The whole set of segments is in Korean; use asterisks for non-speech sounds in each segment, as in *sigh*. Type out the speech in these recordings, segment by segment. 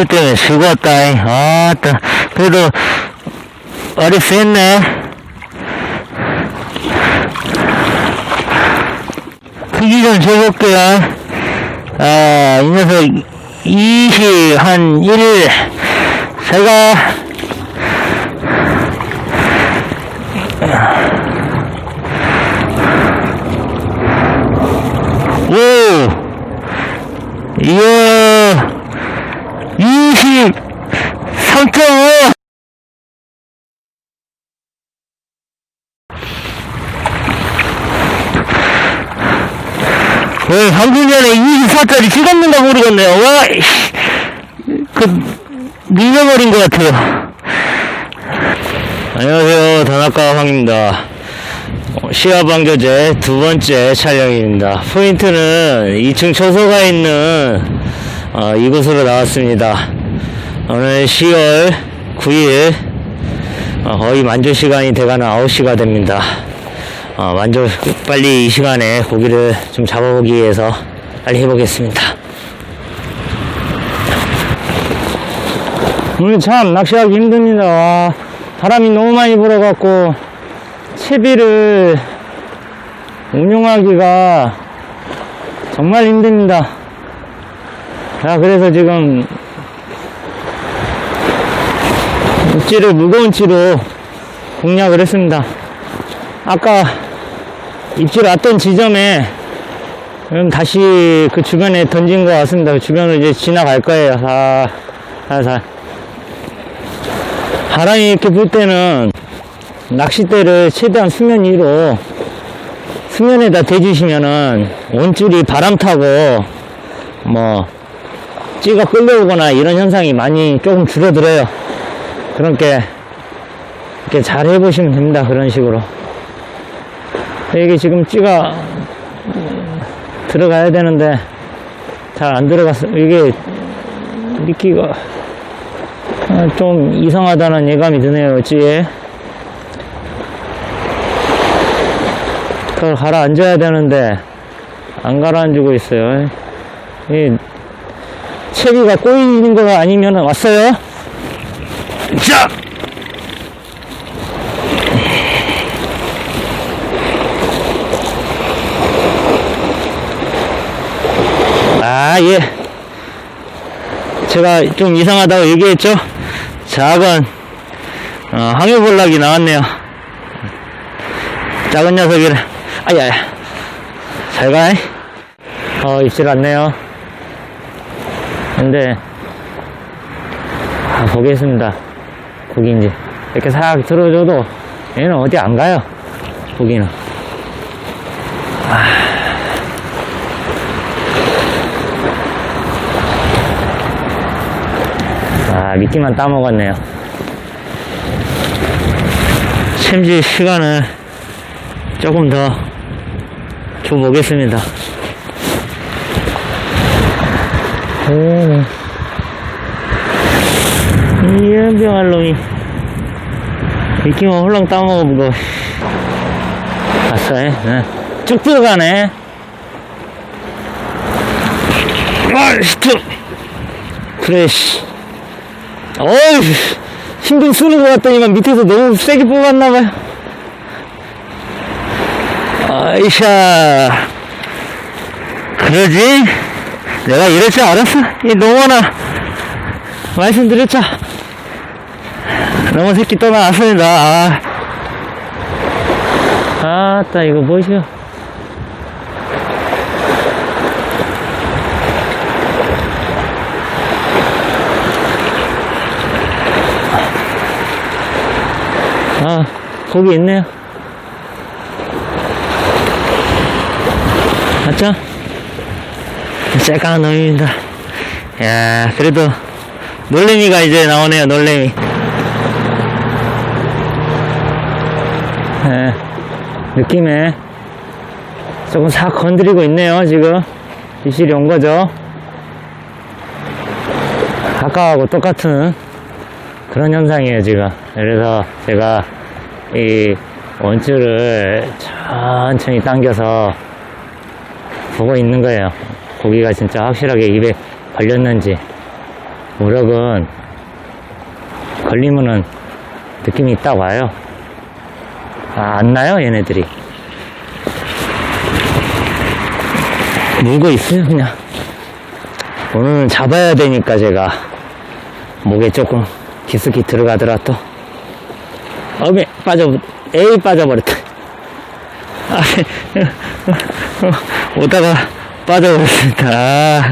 레이드 때문에 즐거웠다. 아, 따. 그래도, 어리스 했네. 크기 좀 재볼게요. 아, 이 녀석 20, 한 1, 제가, 오! 이야, 23.5! 왜, 방금 전에 24짜리 찍었는가 모르겠네요. 와. 그, 밀려버린 것 같아요. 안녕하세요. 단학가 황입니다. 어, 시야방교제 두 번째 촬영입니다. 포인트는 2층 초소가 있는 어, 이곳으로 나왔습니다. 오늘 10월 9일 어, 거의 만조 시간이 돼가는 9시가 됩니다. 어, 만조 빨리 이 시간에 고기를 좀 잡아보기 위해서 빨리 해보겠습니다. 오늘 참 낚시하기 힘듭니다. 와, 바람이 너무 많이 불어갖고 채비를 운용하기가 정말 힘듭니다. 자, 그래서 지금 입지를 무거운 치로 공략을 했습니다. 아까 입질 왔던 지점에 그럼 다시 그 주변에 던진 것 같습니다. 그 주변으로 이제 지나갈 거예요. 아, 살살. 바람이 이렇게 불 때는 낚싯대를 최대한 수면 위로 수면에다 대주시면은 원줄이 바람 타고 뭐 찌가 끌려오거나 이런 현상이 많이 조금 줄어들어요. 그렇게 이렇게 잘 해보시면 됩니다. 그런 식으로. 이게 지금 찌가 들어가야 되는데 잘 안 들어갔어. 이게 미끼가 아, 좀 이상하다는 예감이 드네요. 찌에. 그걸 가라앉아야 되는데 안 가라앉고 있어요. 이 채비가 꼬이는 거가 아니면 왔어요. 자. 아, 예. 제가 좀 이상하다고 얘기했죠? 작은, 어, 항해볼락이 나왔네요. 작은 녀석이라. 아야, 잘 가. 어, 입질 않네요. 근데, 아, 보겠습니다. 고기인지. 이렇게 싹 들어줘도 얘는 어디 안 가요. 고기는. 아, 미끼만 따먹었네요. 챔질 시간을 조금 더 줘보겠습니다. 오, 이 연병할 놈이 미끼만 홀랑 따먹어보고 봤어요? 네. 쭉 들어가네. 아. 그래, 씨. 어이, 힘좀 쓰는 것 같더니만 밑에서 너무 세게 뽑았나봐요. 아이샤. 그러지? 내가 이럴 줄 알았어. 이 농어나 말씀드렸죠. 너무 새끼 또 나왔습니다. 아. 아따, 이거 뭐시오? 아, 거기 있네요. 맞죠? 짤까한 놈입니다. 야, 그래도 놀래미가 이제 나오네요, 놀래미. 예, 느낌에 조금 싹 건드리고 있네요, 지금. 입실이 온 거죠. 아까하고 똑같은 그런 현상이에요, 지금. 그래서 제가 이 원줄을 천천히 당겨서 보고 있는 거예요. 고기가 진짜 확실하게 입에 걸렸는지. 우럭은 걸리면은 느낌이 딱 와요. 아, 안 나요, 얘네들이. 물고 있어요, 그냥. 오늘은 잡아야 되니까 제가 목에 조금 깊숙이 들어가더라 또. 어메, 빠져, 에이, 빠져버렸다. 아, *laughs* 오다가 빠져버렸습니다. *laughs*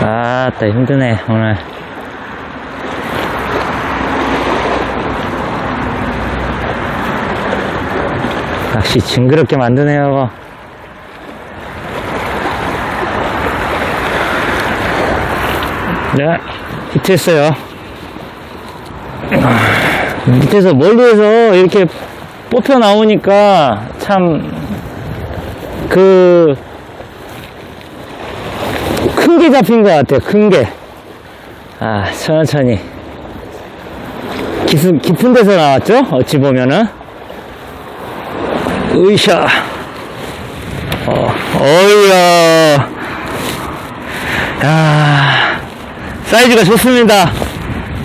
아. 아따 힘드네 오늘 낚시 징그럽게 만드네요 네 히트했어요 밑에서 멀리에서 이렇게 뽑혀 나오니까 참그 큰 게 잡힌 것 같아요. 큰 게. 아, 천천히. 깊은, 깊은 데서 나왔죠? 어찌 보면은. 으쌰. 어, 어이야. 아, 사이즈가 좋습니다.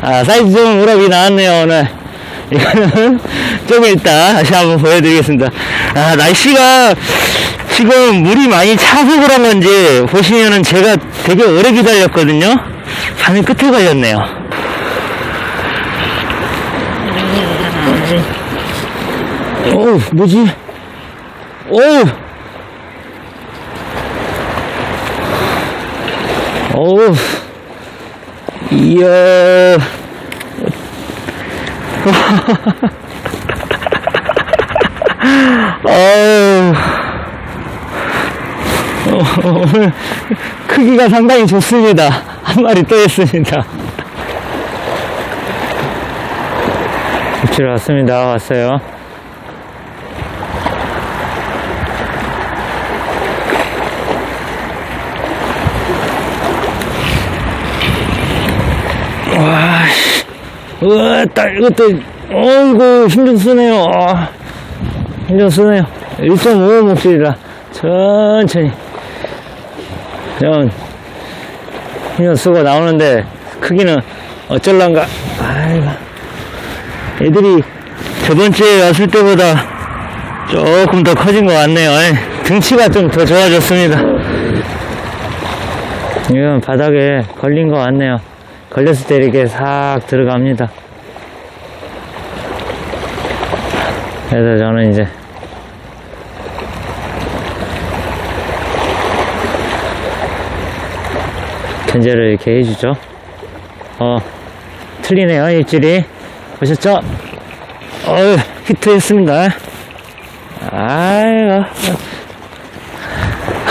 아, 사이즈 좋은 우럭이 나왔네요, 오늘. 이거는 *laughs* 좀 이따 다시 한번 보여드리겠습니다. 아, 날씨가 지금 물이 많이 차서 그런 건지 보시면은 제가 되게 오래 기다렸거든요. 밤에 끝에 걸렸네요. 오, 뭐지? 오! 오, 이야. 어, 오늘 크기가 상당히 좋습니다. 한 마리 또 했습니다. 입질 왔습니다. 왔어요. 와, 씨. 우와, 딸, 이것도, 어이구, 힘 좀 쓰네요. 아, 힘좀 쓰네요. 1.5 목줄이라 천천히. 좀, 힘좀 쓰고 나오는데, 크기는 어쩔란가. 아이고. 애들이 저번 주에 왔을 때보다 조금 더 커진 것 같네요. 에이, 등치가 좀 더 좋아졌습니다. 이건 바닥에 걸린 것 같네요. 걸렸을 때 이렇게 싹 들어갑니다. 그래서 저는 이제 견제를 이렇게 해주죠. 어, 틀리네요, 입질이. 보셨죠? 어휴, 히트했습니다. 아이고.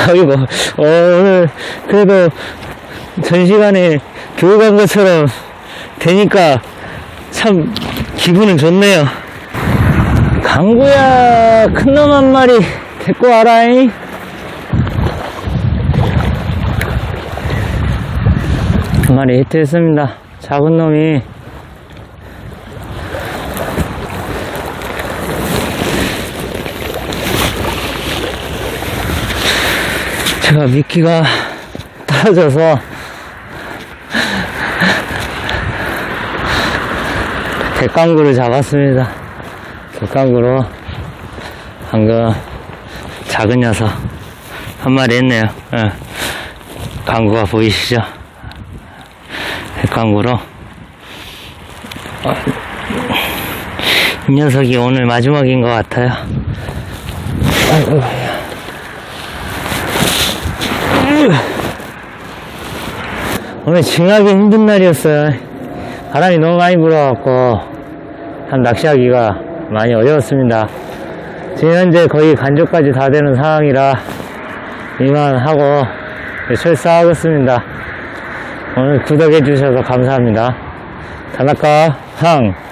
아이고, 어, 오늘, 그래도 전 시간에 교육한 것처럼 되니까 참 기분은 좋네요. 강구야, 큰 놈 한 마리 데리고 와라잉. 한 마리 히트했습니다. 작은 놈이 제가 미끼가 *laughs* 떨어져서 대깡구를 잡았습니다. 대깡구로 방금 작은 녀석 한 마리 했네요. 예. 강구가 보이시죠? 어, 이 녀석이 오늘 마지막인 것 같아요. 오늘 징하기 힘든 날이었어요. 바람이 너무 많이 불어갖고, 참 낚시하기가 많이 어려웠습니다. 지금 현재 거의 간조까지 다 되는 상황이라, 이만 하고, 철사하겠습니다. 오늘 구독해 주셔서 감사합니다. 다나카 항. 와.